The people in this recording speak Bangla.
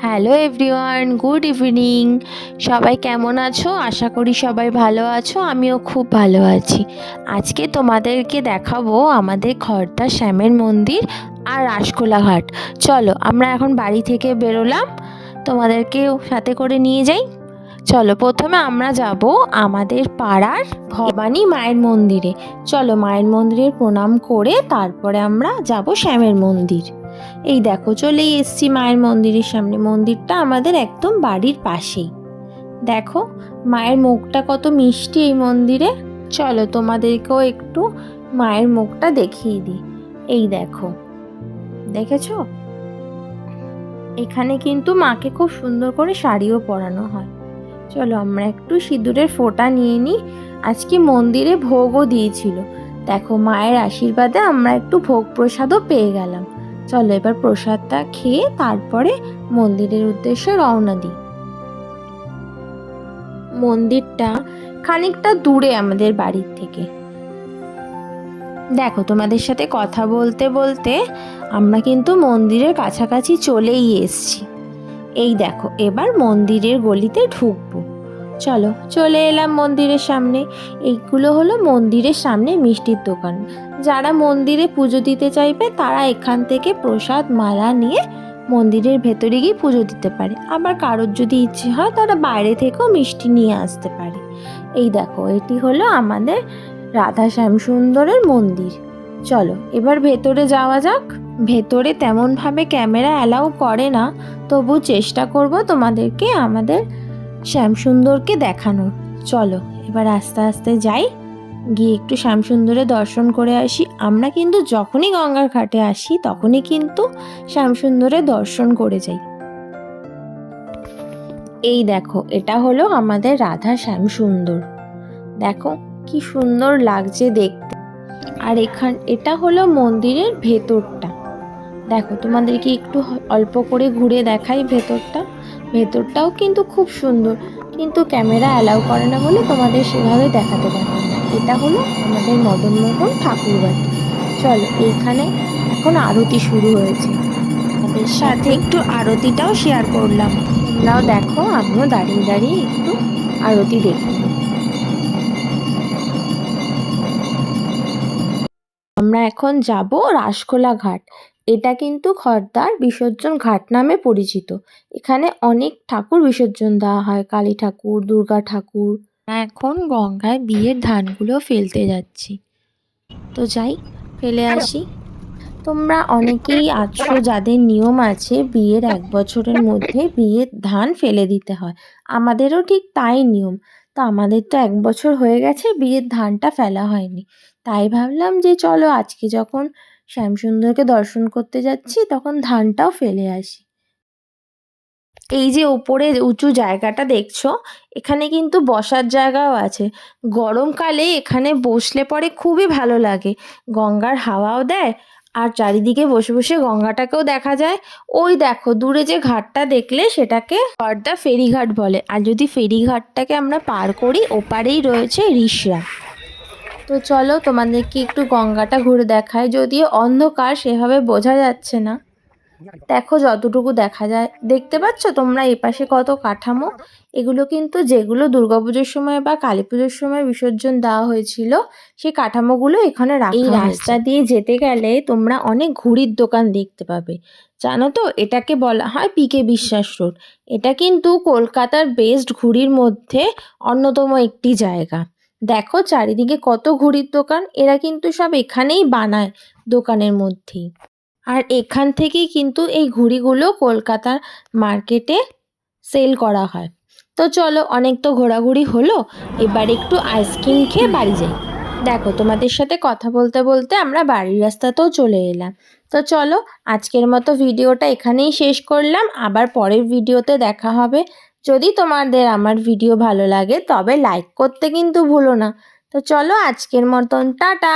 হ্যালো এভরিওয়ান গুড ইভিনিং সবাই কেমন আছো? আশা করি সবাই ভালো আছো, আমিও খুব ভালো আছি। আজকে তোমাদেরকে দেখাবো আমাদের খর্দা শ্যামের মন্দির আর রাসকোলা ঘাট। চলো, আমরা এখন বাড়ি থেকে বেরোলাম। তোমাদেরকেও সাথে করে নিয়ে যাই। চলো, প্রথমে আমরা যাব আমাদের পাড়ার ভবানী মায়ের মন্দিরে। চলো, মায়ের মন্দিরে প্রণাম করে তারপরে আমরা যাব শ্যামের মন্দির। এই দেখো, চলেই এসছি মায়ের মন্দিরের সামনে। মন্দিরটা আমাদের একদম বাড়ির পাশেই। দেখো, মায়ের মুখটা কত মিষ্টি এই মন্দিরে। চলো তোমাদেরকেও একটু মায়ের মুখটা দেখিয়ে দিই। এই দেখো, দেখেছ? এখানে কিন্তু মাকে খুব সুন্দর করে শাড়িও পরানো হয়। চলো আমরা একটু সিঁদুরের ফোঁটা নিয়ে নিই। আজকে মন্দিরে ভোগও দিয়েছিল। দেখো, মায়ের আশীর্বাদে আমরা একটু ভোগ প্রসাদও পেয়ে গেলাম। চলো এবার প্রসাদটা খেয়ে তারপরে মন্দিরের উদ্দেশ্যে রওনা দিই। মন্দিরটা খানিকটা দূরে আমাদের বাড়ির থেকে। দেখো, তোমাদের সাথে কথা বলতে বলতে আমরা কিন্তু মন্দিরের কাছাকাছি চলেই এসছি। এই দেখো, এবার মন্দিরের গলিতে ঢুকবো। চলো, চলে এলাম মন্দিরের সামনে। এইগুলো হলো মন্দিরের সামনে মিষ্টির দোকান। যারা মন্দিরে পুজো দিতে চাইবে, তারা এখান থেকে প্রসাদ, মালা নিয়ে মন্দিরের ভেতরে গিয়ে পুজো দিতে পারে। আবার কারোর যদি ইচ্ছে হয়, তারা বাইরে থেকেও মিষ্টি নিয়ে আসতে পারে। এই দেখো, এটি হলো আমাদের রাধা শ্যাম সুন্দরের মন্দির। চলো, এবার ভেতরে যাওয়া যাক। ভেতরে তেমনভাবে ক্যামেরা অ্যালাউ করে না, তবু চেষ্টা করব তোমাদেরকে আমাদের শ্যামসুন্দরকে দেখানোর। চলো, এবার আস্তে আস্তে যাই। গিয়ে একটু শ্যামসুন্দরের দর্শন করে আসি। আমরা কিন্তু যখনই গঙ্গার ঘাটে আসি, তখনই কিন্তু শ্যামসুন্দরের দর্শন করে যাই। এই দেখো, এটা হলো আমাদের রাধা শ্যামসুন্দর। দেখো, কি সুন্দর লাগছে দেখতে। আর এখান, এটা হলো মন্দিরের ভেতরটা। দেখো, তোমাদেরকে একটু অল্প করে ঘুরে দেখাই ভেতরটা। ভেতরটাও কিন্তু খুব সুন্দর। কিন্তু ক্যামেরা অ্যালাউ করে না বলে তোমাদের সেভাবে দেখাতে পারব না। এটা হলো আমাদের মদন মোহন ঠাকুরবাড়ি। চলো, এইখানে এখন আরতি শুরু হয়েছে। আমাদের সাথে একটু আরতিটাও শেয়ার করলাম। তোমরাও দেখো, আমিও দাঁড়িয়ে দাঁড়িয়ে একটু আরতি দেখি। আমরা এখন যাব রাসকোলা ঘাট। এটা কিন্তু খর্দার বিসর্জন ঘাট নামে পরিচিত। এখানে অনেক ঠাকুর বিসর্জন দেওয়া হয় কালী ঠাকুর দুর্গা ঠাকুর। এখন গঙ্গায় বিয়ের ধানগুলো ফেলতে যাচ্ছি। তো যাই ফেলে আসি। তোমরা অনেকেই আছো যাদের নিয়ম আছে বিয়ের এক বছরের মধ্যে বিয়ের ধান ফেলে দিতে হয়। আমাদেরও ঠিক তাই নিয়ম। তো আমাদের তো এক বছর হয়ে গেছে বিয়ের ধানটা ফেলা হয়নি। তাই ভাবলাম যে চলো আজকে যখন শ্যামসুন্দরকে দর্শন করতে যাচ্ছি, তখন ধানটাও ফেলে আসি। এই যে ওপরে উঁচু জায়গাটা দেখছ, এখানে কিন্তু বসার জায়গাও আছে। গরমকালে এখানে বসলে পরে খুবই ভালো লাগে। গঙ্গার হাওয়াও দেয়, আর চারিদিকে বসে বসে গঙ্গাটাকেও দেখা যায়। ওই দেখো, দূরে যে ঘাটটা দেখলে সেটাকে হরদা ফেরিঘাট বলে। আর যদি ফেরিঘাটটাকে আমরা পার করি, ওপারেই রয়েছে রিসরা। তো চলো তোমাদেরকে একটু গঙ্গাটা ঘুরে দেখায় যদিও অন্ধকার সেভাবে বোঝা যাচ্ছে না। দেখো যতটুকু দেখা যায়। দেখতে পাচ্ছ তোমরা এপাশে কত কাঠামো? এগুলো কিন্তু যেগুলো দুর্গাপুজোর সময় বা কালী পুজোর সময় বিসর্জন দেওয়া হয়েছিল সেই কাঠামোগুলো এখানে রাখা এই রাস্তা দিয়ে যেতে গেলে তোমরা অনেক ঘুড়ির দোকান দেখতে পাবে। জানো তো এটাকে বলা হয় পিকে বিশ্বাস রোড। এটা কিন্তু কলকাতার বেস্ট ঘুড়ির মধ্যে অন্যতম একটি জায়গা। দেখো চারিদিকে কত ঘুড়ির দোকান, এরা কিন্তু সব এখানেই বানায় দোকানের মধ্যেই। আর এখান থেকেই কিন্তু এই ঘুড়িগুলো কলকাতার মার্কেটে সেল করা হয়। তো চলো অনেক তো ঘোরাঘুরি হলো, এবার একটু আইসক্রিম খেয়ে বাড়ি যাই। দেখো তোমাদের সাথে কথা বলতে বলতে আমরা বাড়ির রাস্তাতেও চলে এলাম। তো চলো আজকের মতো ভিডিওটা এখানেই শেষ করলাম, আবার পরের ভিডিওতে দেখা হবে। যদি তোমাদের আমার ভিডিও ভালো লাগে, তবে লাইক করতে কিন্তু ভুলো না। তো চলো আজকের মতন, টাটা!